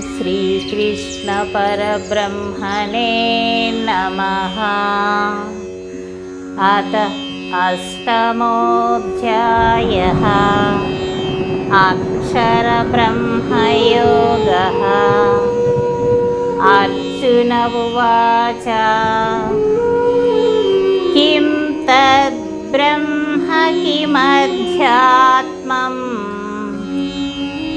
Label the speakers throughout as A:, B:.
A: श्रीकृष्णपरब्रह्मणे नमः। अथ अष्टमोऽध्यायः। अक्षरब्रह्मयोगः। अर्जुन उवाच किं तद्ब्रह्म किमध्यात्मम्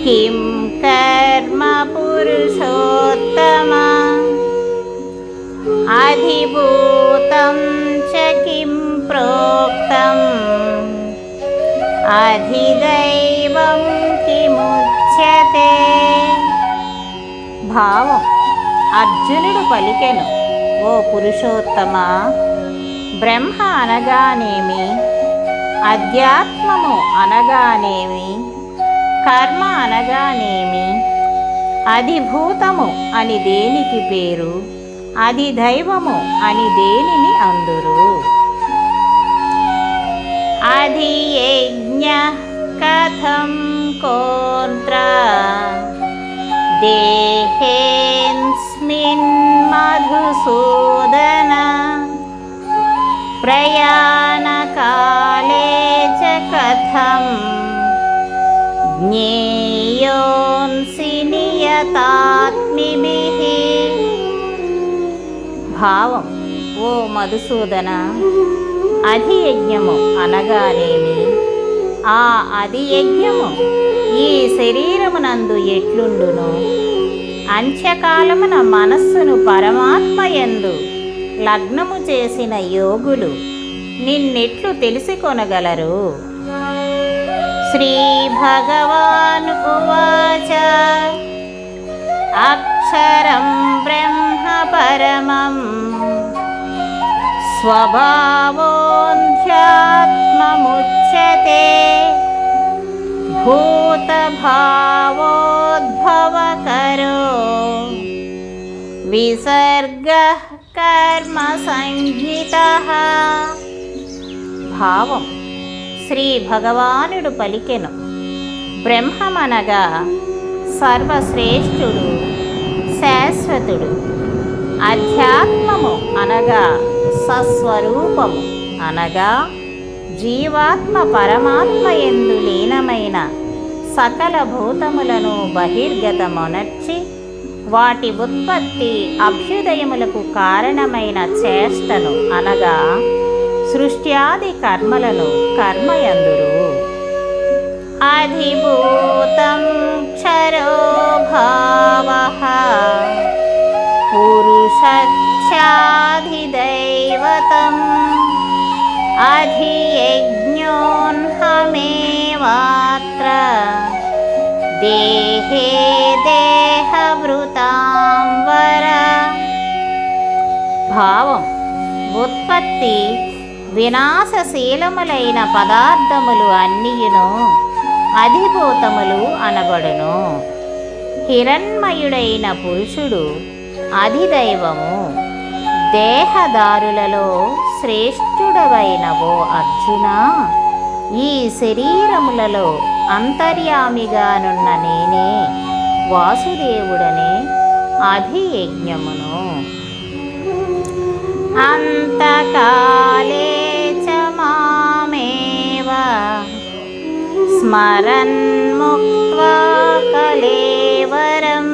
A: किं कर्म पुरुषोत्तम अधिभूतं च किं प्रोक्तम् అధిదైవం కిముచ్యతే భావం అర్జునుడు పలికెను ఓ పురుషోత్తమ బ్రహ్మ అనగానేమి అధ్యాత్మము అనగానేమి కర్మ అనగానేమి అధిభూతము అని దేనికి పేరు? అది దైవము అని దేనిని అందురు? అధియజ్ఞ కథం కోత్ర దేహేస్మిన్ మధుసూదన. ప్రయాణకాలే చ కథం. జ్ఞేయోన్సి నియతాత్మిభిః భావం ఓ మధుసూదన అధియజ్ఞము అనగానేమి ఆ అధియజ్ఞము ఈ శరీరమునందు ఎట్లుండును అంత్యకాలమున మనస్సును పరమాత్మయందు లగ్నము చేసిన యోగులు నిన్నెట్లు తెలుసుకొనగలరు श्रीभगवान् उवाच। अक्षरं ब्रह्मपरमम् स्वभावोऽध्यात्ममुच्यते। भूतभावोद्भवकरो। विसर्गः कर्मसंहितः। भावम्। శ్రీ భగవానుడు పలికెను. బ్రహ్మమనగా సర్వశ్రేష్ఠుడు శాశ్వతుడు అధ్యాత్మము అనగా సస్వరూపము అనగా జీవాత్మ పరమాత్మ ఎందు లీనమైన సకల భూతములను బహిర్గతమొనర్చి వాటి ఉత్పత్తి అభ్యుదయములకు కారణమైన చేష్టను అనగా సృష్ట్యాది కర్మలను కర్మయందురు. అధిభూతం క్షరో భావ పురుషచ్చాధిదైవతం అధియజ్ఞోన్హమేవాత్ర. దేహే దేహవృతాం వర భావం ఉత్పత్తి వినాశశీలములైన పదార్థములు అన్నియును అధిభూతములు అనబడును. హిరణ్మయుడైన పురుషుడు అధిదైవము. దేహదారులలో శ్రేష్ఠుడవైనవో అర్జున. ఈ శరీరములలో అంతర్యామిగానున్న నేనే వాసుదేవుడనే అధియజ్ఞమును అంతకాలే స్మరన్ముక్త్వా కలేవరం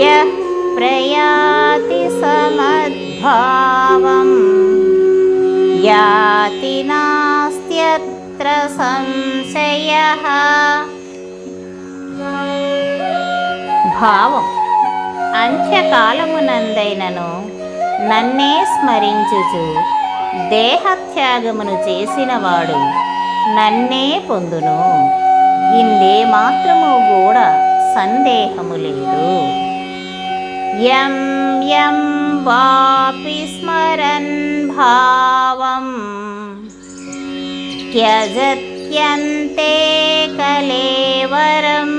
A: యః ప్రయాతి సమద్భావం యాతి నాస్త్యత్ర సంశయ భావం అంత్యకాలమునందైనను నన్నే స్మరించుచు దేహత్యాగమును చేసినవాడు. నన్నే పొందును. ఇందే మాత్రము కూడా సందేహము లేదు. యం యం వాపి స్మరన్ భావం. త్యజత్యంతే కలేవరం.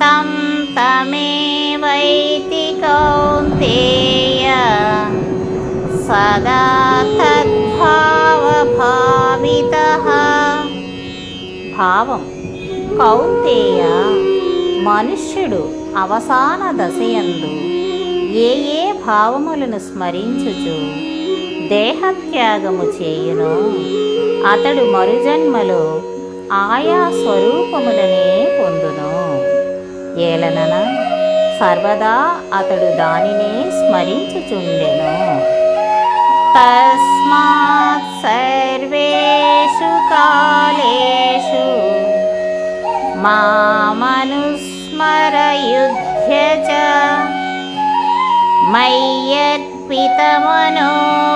A: తం తమేవైతి కౌంతేయ. సదా భావిత భావం. కౌంతేయ. మనుష్యుడు అవసాన దశయందు ఏ ఏ భావములను స్మరించుచు దేహత్యాగము చేయును. అతడు మరుజన్మలో ఆయా స్వరూపములనే పొందును. ఏలనన సర్వదా అతడు దానినే స్మరించుచుండెను. तस्मात् सर्वेषु कालेषु मामनुस्मरयुध्य च मय्यर्पितमनो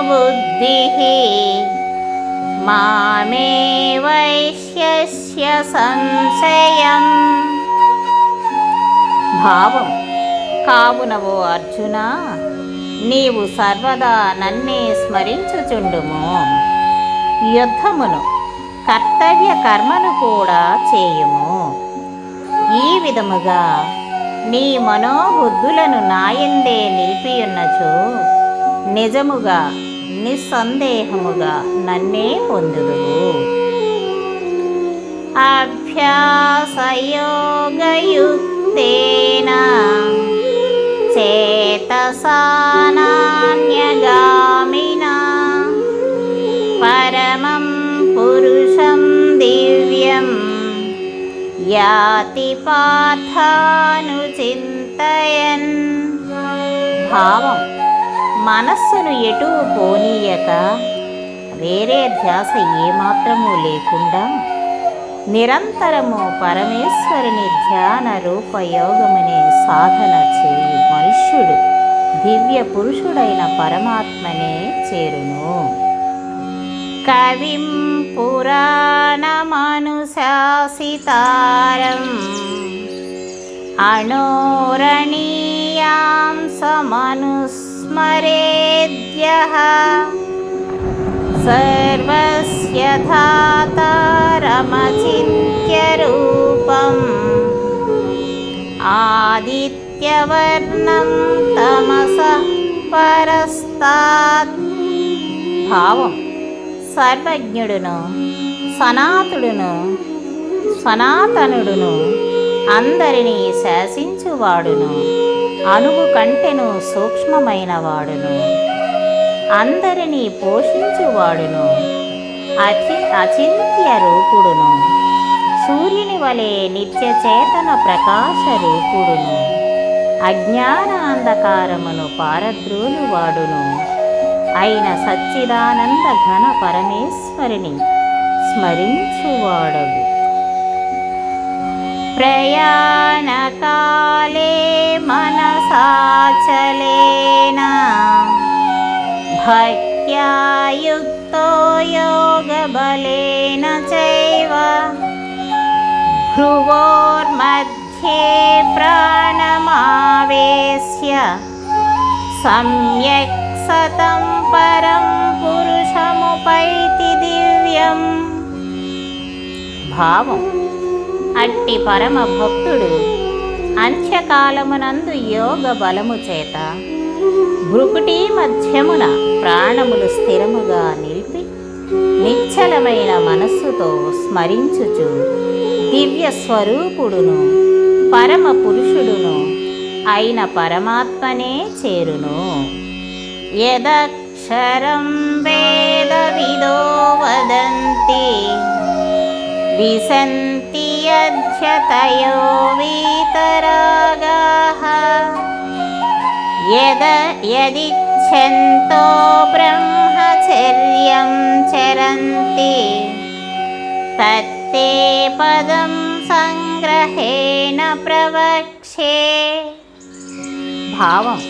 A: बुद्धिः मामे वैश्यस्य संशयम्। भावं काबु नवो अर्जुन। నీవు సర్వదా నన్నే స్మరించుచుండుము. యుద్ధమును కర్తవ్య కర్మను కూడా చేయుము. ఈ విధముగా నీ మనోబుద్ధులను నాయందే నిలిపియున్నచో నిజముగా నిస్సందేహముగా నన్నే పొందుదువు. అభ్యాసయోగయుక్తేనా చేతసానాన్యగామిన పరమం పురుషం దివ్యం యాతి పార్థానుచింతయన్ భావం మనస్సును ఎటూ పోనీయక వేరే ధ్యాస ఏమాత్రము లేకుండా నిరంతరము పరమేశ్వరుని ధ్యాన రూపయోగమనే సాధన చేయి మనుష్యుడు దివ్య పురుషుడైన పరమాత్మనే చేరును. కవిం పురాణమనుశాసితారం అణోరణీయాం సమనుస్మరేద్య సర్వస్య ధాతారమచింత్య రూపం ఆదిత్యవర్ణం తమస పరస్తాత్ భావం సర్వజ్ఞుడును సనాతుడును సనాతనుడును అందరినీ శాసించువాడును అణువు కంటెను సూక్ష్మమైనవాడును. అందరినీ పోషించువాడును. అచి అచింత్య రూపుడును. సూర్యుని వలె నిత్య చేతన ప్రకాశ రూపుడును. అజ్ఞాన అంధకారమును పారద్రోలు వాడును అయిన సచ్చిదానంద ఘన పరమేశ్వరిని స్మరించువాడగు. ప్రయాణకాలే మనసాచలేనా? भक्त्यायुक्तो योगबलेन चैव भ्रुवोर्मध्ये प्राणमावेश्य सम्यक् सतं परं पुरुषमुपैति दिव्यं भावम् అట్టి పరమ భక్తుడు అంత్యకాలమునందు యోగ బలము చేత భృకుటి మధ్యమున ప్రాణములు స్థిరముగా నిలిపి నిశ్చలమైన మనస్సుతో స్మరించుచు దివ్య స్వరూపుడును పరమ పురుషుడును అయిన పరమాత్మనే చేరును. యదక్షరం వేద విదో వదంతి విసంతి అధ్యతయో వీతరాగా యద యదిచ్ఛంతో బ్రహ్మచర్యం చరంతి తత్తే పదం సంగ్రహేణ ప్రవక్షే భావం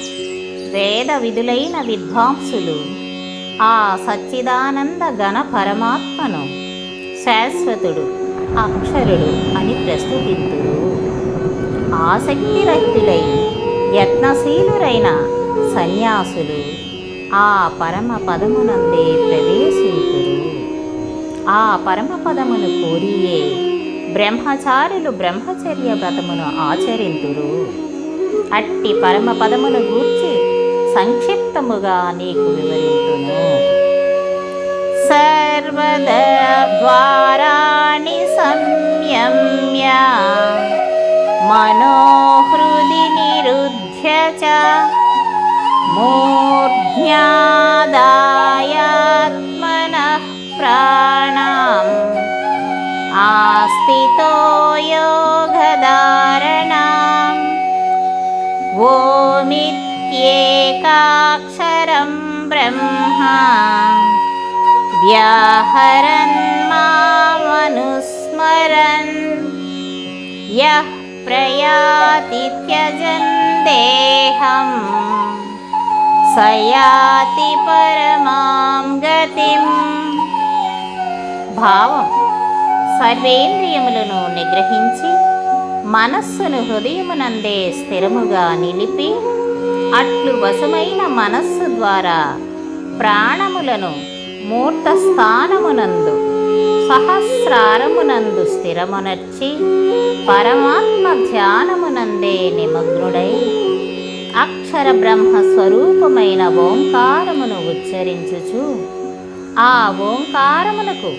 A: వేద విధులైన విద్వాంసులు ఆ సచ్చిదానంద ఘన పరమాత్మను శాశ్వతుడు అక్షరుడు అని ప్రస్తుతిద్దురు ఆసక్తిరహితులై యత్నశీలురైన సన్యాసులు ఆ పరమ పదమునందే ప్రవేశింతురు. ఆ పరమ పదమును కోరియే బ్రహ్మచారులు బ్రహ్మచర్య వ్రతమును ఆచరింతురు. అట్టి పరమ పదమును గూర్చి సంక్షిప్తముగా నీకు వివరింతును. సర్వద్వారాణి సంయమ్య మనో च मूर्ध्यादायात्मनः प्राणाम् आस्थितो योगधारणाम् ओमित्येकाक्षरं ब्रह्मा व्याहरन् मामनुस्मरन् यः प्रयाति त्यजन् देहम् स याति పరమాం గతిం భావం సర్వేంద్రియములను నిగ్రహించి మనస్సును హృదయమునందే స్థిరముగా నిలిపి అట్లు వశమైన మనస్సు ద్వారా ప్రాణములను మూర్త స్థానమునందు సహస్రారమునందు స్థిరమునర్చి పరమాత్మ నందే నిమగ్నుడై అక్షర బ్రహ్మ స్వరూపమైన ఓంకారమును ఉచ్చరించుచు ఆ ఓంకారమునకు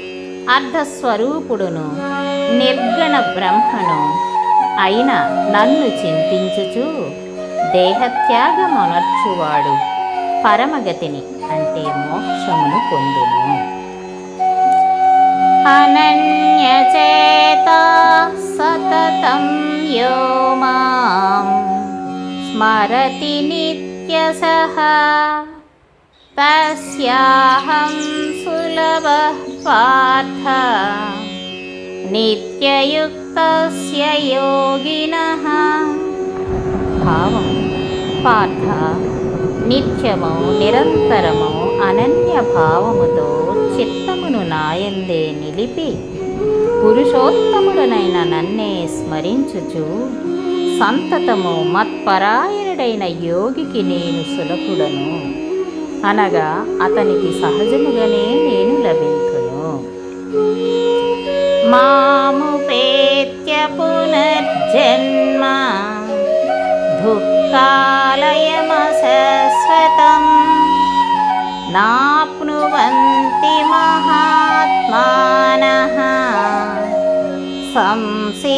A: అర్ధస్వరూపుడును నిర్గణ బ్రహ్మను అయిన నన్ను చింతించుచు దేహత్యాగమనర్చువాడు పరమగతిని అంటే మోక్షమును పొందును. అనన్ సతతం యో మాం స్మరతి నిత్యసః తస్యాహం సులభ పార్థ నిత్యయుక్తస్య యోగినః భావం పార్థ నిత్యము నిరంతరము అనన్య భావముతో చిత్తమును నాయందే నిలిపి పురుషోత్తముడనైన నన్నే స్మరించుచు సంతతము మత్పరాయణుడైన యోగికి నేను సులభుడను. అనగా అతనికి సహజముగానే నేను లభించును మాము పేత్య పునర్జన్మ దుఃఖాలయమశాశ్వతం. నాప్నువంతి మహాత్మానః.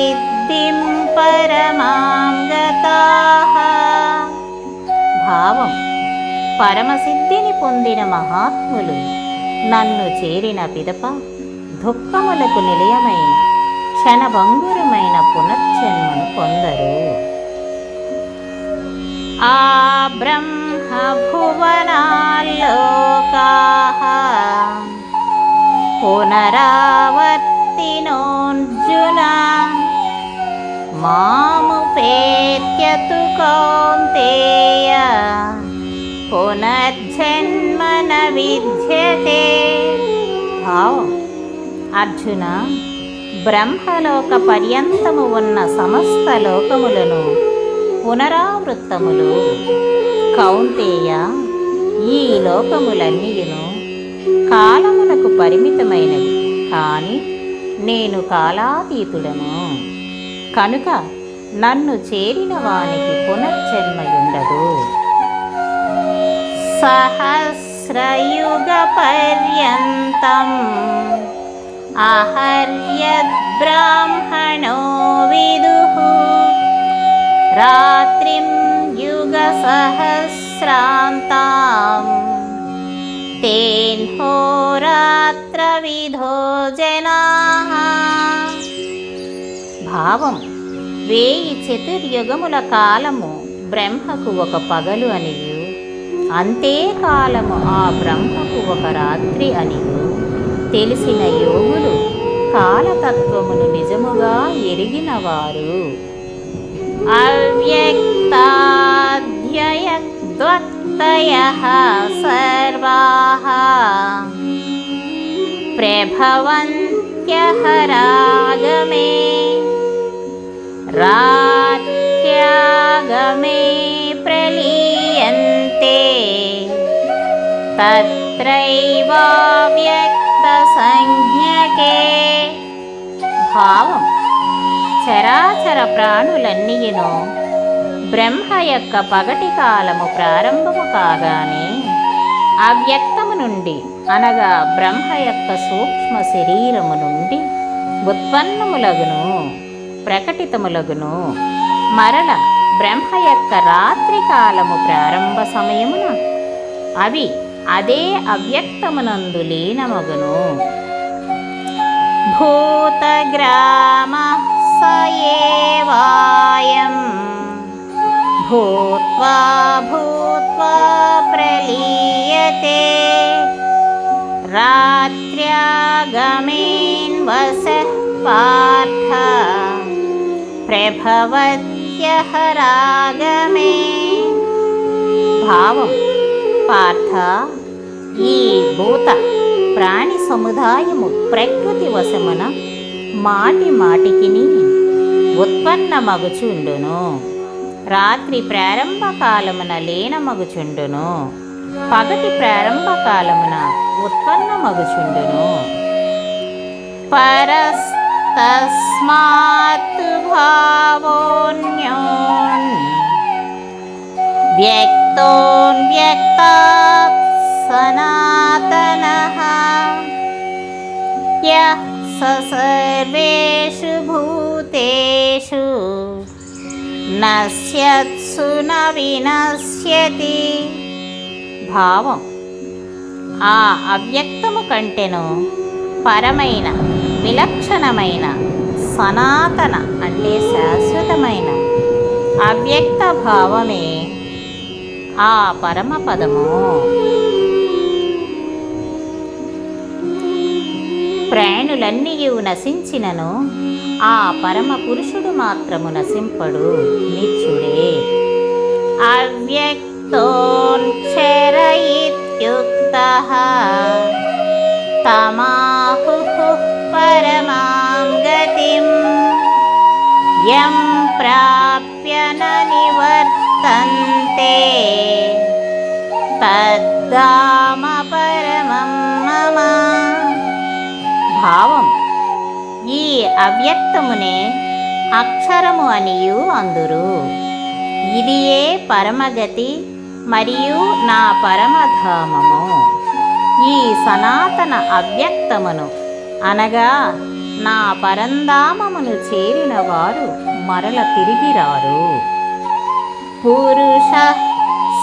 A: సంసిద్ధిం పరమాం గతాః భావం పరమసిద్ధిని పొందిన మహాత్ములు నన్ను చేరిన పిదప దుఃఖములకు నిలయమైన క్షణభంగురమైన పునర్జన్మను పొందరు. ఆ బ్రహ్మ భువనాల్లోకా పునరావర్తినోర్జున మాముపేత్యతు కౌంతేయ పునర్జన్మన విద్యతే. భావం అర్జున బ్రహ్మలోక పర్యంతము ఉన్న సమస్త లోకములను పునరావృత్తములు. కౌంతేయ ఈ లోకములన్నీయును కాలమునకు పరిమితమైనవి. కానీ నేను కాలాతీతుడను కనుక నన్ను చేరిన వానికి పునర్జన్మయుండదు. సహస్రయుగ పర్యంతం అహర్యద్బ్రాహ్మణో విదు. రాత్రిం యుగ సహస్రాంతాం తేన్హోరాత్ర విధో జనాః. భావం. వేయి చతుర్యుగముల కాలము బ్రహ్మకు ఒక పగలు అనియు. అంతే కాలము ఆ బ్రహ్మకు ఒక రాత్రి అనియు. తెలిసిన యోగులు కాలతత్వమును నిజముగా ఎరిగినవారు. అవ్యక్తాధ్యయద్వత్తయ సర్వాః. ప్రభవంత్యహరా రాత్యాగమే ప్రలీయంతే తత్రైవావ్యక్త సంజ్ఞకే భావం చరాచర ప్రాణులన్నీయును బ్రహ్మ యొక్క పగటి కాలము ప్రారంభము కాగానే అవ్యక్తము నుండి అనగా బ్రహ్మ యొక్క సూక్ష్మ శరీరము నుండి ఉత్పన్నములగును. ప్రకటితములగును. మరల బ్రహ్మ యొక్క రాత్రికాలము ప్రారంభ సమయమున అవి అదే అవ్యక్తమునందు లీనమగును. భూతగ్రామ సయేవాయం. భూత్వా భూత్వా ప్రలీయతే. రాత్ర్యాగమేన్ వస పార్థ. ప్రభవత్యహరాగమే భావం పార్థ ఈ భూత ప్రాణి సముదాయము ప్రకృతి వశమున మాటి మాటికిని ఉత్పన్నమగుచుండును. రాత్రి ప్రారంభ కాలమున లీనమగుచుండును. పగటి ప్రారంభ కాలమున ఉత్పన్నమగుచుండును. పరస్తస్మాత్ భావోన్యోన్ వ్యక్తోన్వ్యక్తాత్ సనాతనః యః స సర్వేషు భూతేషు నశ్యత్సు న వినశ్యతి భావం ఆ అవ్యక్తము కంటెను పరమైన విలక్షణమైన సనాతన అంటే శాశ్వతమైన అవ్యక్త భావమే ఆ పరమపదము ప్రాణులన్నీయు నశించినను ఆ పరమ పురుషుడు మాత్రము నశింపడు నిత్యుడే. అవ్యక్తోక్షర ఇత్యుక్త తమాహు పరమా గతిం యం ప్రాప్య న నివర్తంతే. తద్ధామ పరమం మమ. భావం. ఈ అవ్యక్తమునే అక్షరము అనియు అందురు. ఇదియే పరమగతి మరియు నా పరమధామము. ఈ సనాతన అవ్యక్తమును అనగా నా పరంధామమును చేరిన వారు మరల తిరిగి రారు పురుష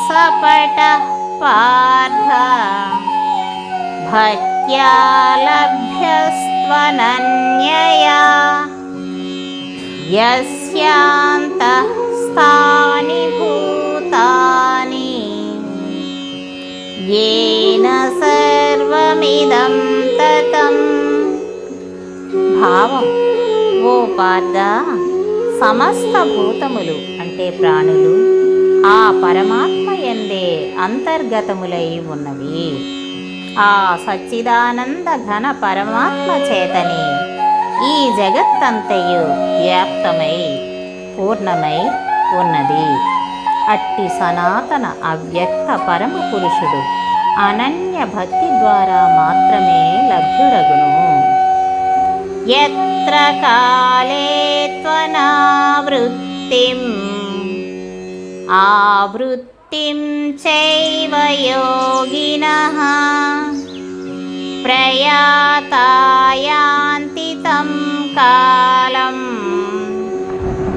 A: సపట పార్థ భక్త్యా లభ్యస్త్వనన్యయా యస్యాంతః స్థాని భూతాని येन సర్వమిదం తతం భావం. ఓ పార్థ సమస్త భూతములు అంటే ప్రాణులు ఆ పరమాత్మ ఎందే అంతర్గతములై ఉన్నవి. ఆ సచ్చిదానంద ఘన పరమాత్మ చేతనే ఈ జగత్తంతయు వ్యాప్తమై పూర్ణమై ఉన్నది. అట్టి సనాతన అవ్యక్త పరమ పురుషుడు అనన్య భక్తి ద్వారా మాత్రమే లభ్యుడగును. ఎత్ర కాలే త్వనావృత్తిం ఆవృత్తిం చైవ యోగినః ప్రయాతాయాంతి తం కాలం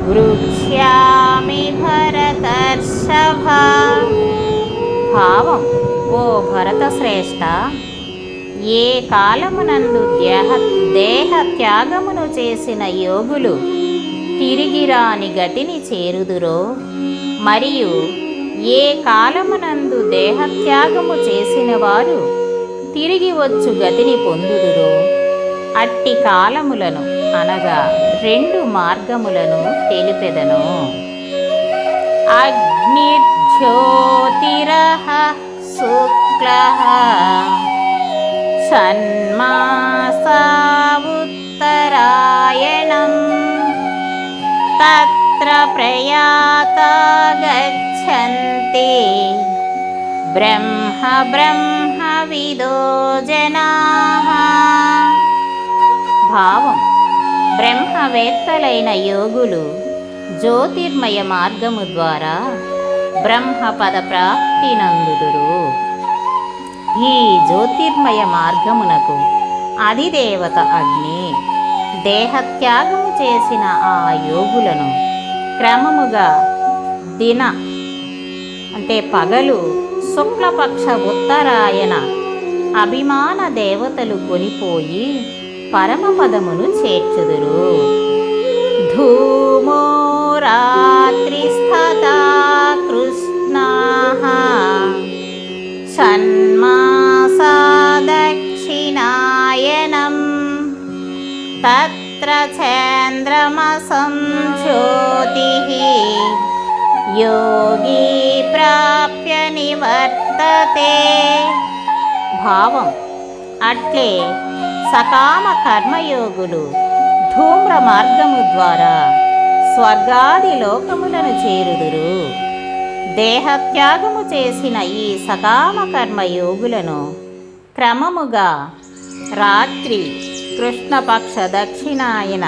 A: వృక్ష్యామి భరతర్షభ భావం ఓ భరత శ్రేష్ఠ ఏ కాలమునందు దేహ దేహ త్యాగమును చేసిన యోగులు తిరిగి రాని గతిని చేరుదురో? మరియు ఏ కాలమునందు దేహత్యాగము చేసిన వారు తిరిగి వచ్చు గతిని పొందుదురో? అట్టి కాలములను అనగా రెండు మార్గములను తెలిపెదను. అగ్నిర్జ్యోతిరః శుక్ల షణ్మాసావుత్తరాయణం తత్ర ప్రయాత గచ్చంతి బ్రహ్మ బ్రహ్మ విదో జనాః భావం బ్రహ్మవేత్తలైన యోగులు జ్యోతిర్మయ మార్గము ద్వారా బ్రహ్మపద ప్రాప్తి నందుదురు ఈ జ్యోతిర్మయ మార్గమునకు అధిదేవత అగ్ని దేహత్యాగము చేసిన ఆ యోగులను క్రమముగా దిన అంటే పగలు శుక్లపక్ష ఉత్తరాయణ అభిమాన దేవతలు కొనిపోయి పరమపదమును చేర్చుదురు. ధూమో రాత్రిస్థతా కృష్ణాః షణ్మాసా దక్షిణాయనం తత్ర చంద్రమసం జ్యోతిః యోగి ప్రాప్య నివర్తతే భావం అట్లే సకామ కర్మయోగులు ధూమ్ర మార్గము ద్వారా స్వర్గాది లోకములను చేరుదురు దేహత్యాగము చేసిన ఈ సకామకర్మ యోగులను క్రమముగా రాత్రి కృష్ణపక్ష దక్షిణాయన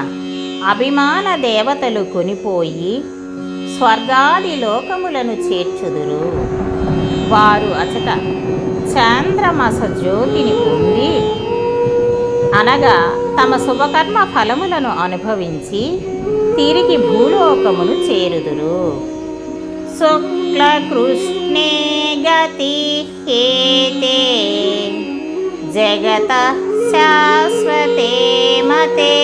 A: అభిమాన దేవతలు కొనిపోయి స్వర్గాది లోకములను చేర్చుదురు. వారు అచట చాంద్రమాస జ్యోతిని పొంది అనగా తమ శుభకర్మ ఫలములను అనుభవించి తిరిగి భూలోకమును చేరుదురు. శుక్లకృష్ణే గతి జగత శాశ్వతే మతే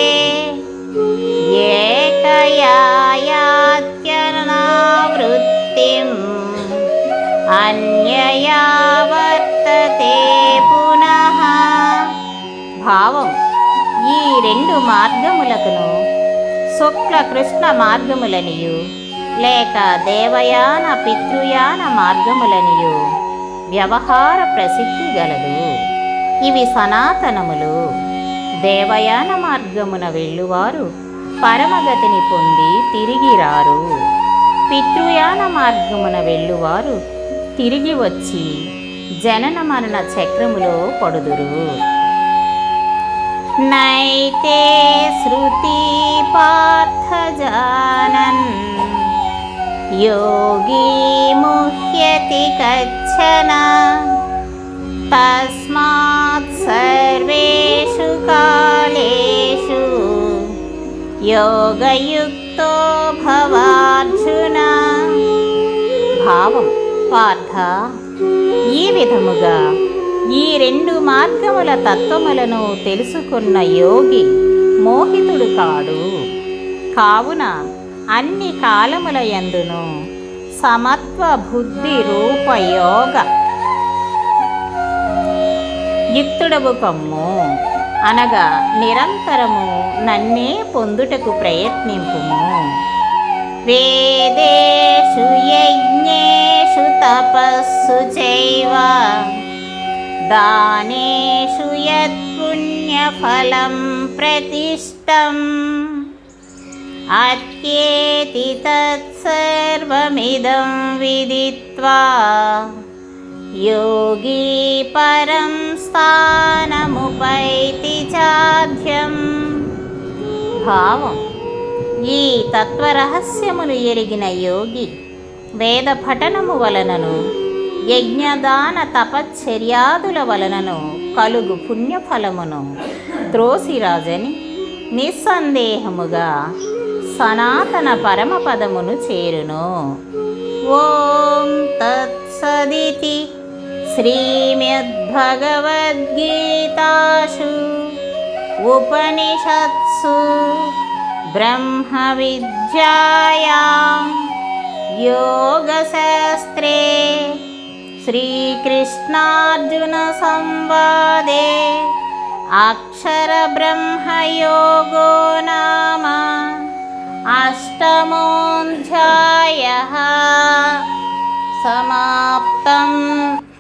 A: ఏకయాయాత్యనావృత్తిం అన్యయా వర్తతే పునః భావం ఈ రెండు మార్గములకును శుక్ల కృష్ణ మార్గములనియు. లేక దేవయాన పితృయాన మార్గములనియు వ్యవహార ప్రసిద్ధి గలదు. ఇవి సనాతనములు. దేవయాన మార్గమున వెళ్ళువారు పరమగతిని పొంది తిరిగి రారు. పితృయాన మార్గమున వెళ్ళువారు తిరిగి వచ్చి జనన మరణ చక్రములో పడుదురు. నైతే శృతి పార్థ జానన్. యోగి ముహ్యతి కచ్చన తస్మాత్ సర్వేషు కాలేషు యోగయుక్తో భవార్జున భావం పార్థ ఈ విధముగా ఈ రెండు మార్గముల తత్వములను తెలుసుకున్న యోగి మోహితుడు కాడు. కావున అన్ని కాలముల ఎందును సమత్వ బుద్ధి రూప యోగ యుక్తుడవు కమ్ము అనగా నిరంతరము నన్నే పొందుటకు ప్రయత్నింపుము. వేదేషు యజ్ఞేషు తపస్సు చైవ దానేషు యత్పుణ్యఫలం ప్రతిష్టం. అత్యేతి తత్సర్వమిదం విదిత్వా యోగి పరం స్థానముపైతి చాధ్యం భావం ఈ తత్వరహస్యములు ఎరిగిన యోగి వేద పఠనము వలనను యజ్ఞదాన తపశ్చర్యాదుల వలనను కలుగు పుణ్యఫలమును త్రోసిరాజని నిస్సందేహముగా సనాతన పరమపదమును చేరును. ఓం తత్సదితి శ్రీమద్భగవద్గీతాసు ఉపనిషత్సు బ్రహ్మ విద్యాయాం యోగశాస్త్రే శ్రీకృష్ణార్జున సంవాదే అక్షరబ్రహ్మయోగో నామ అష్టమోऽధ్యాయः సమాప్తం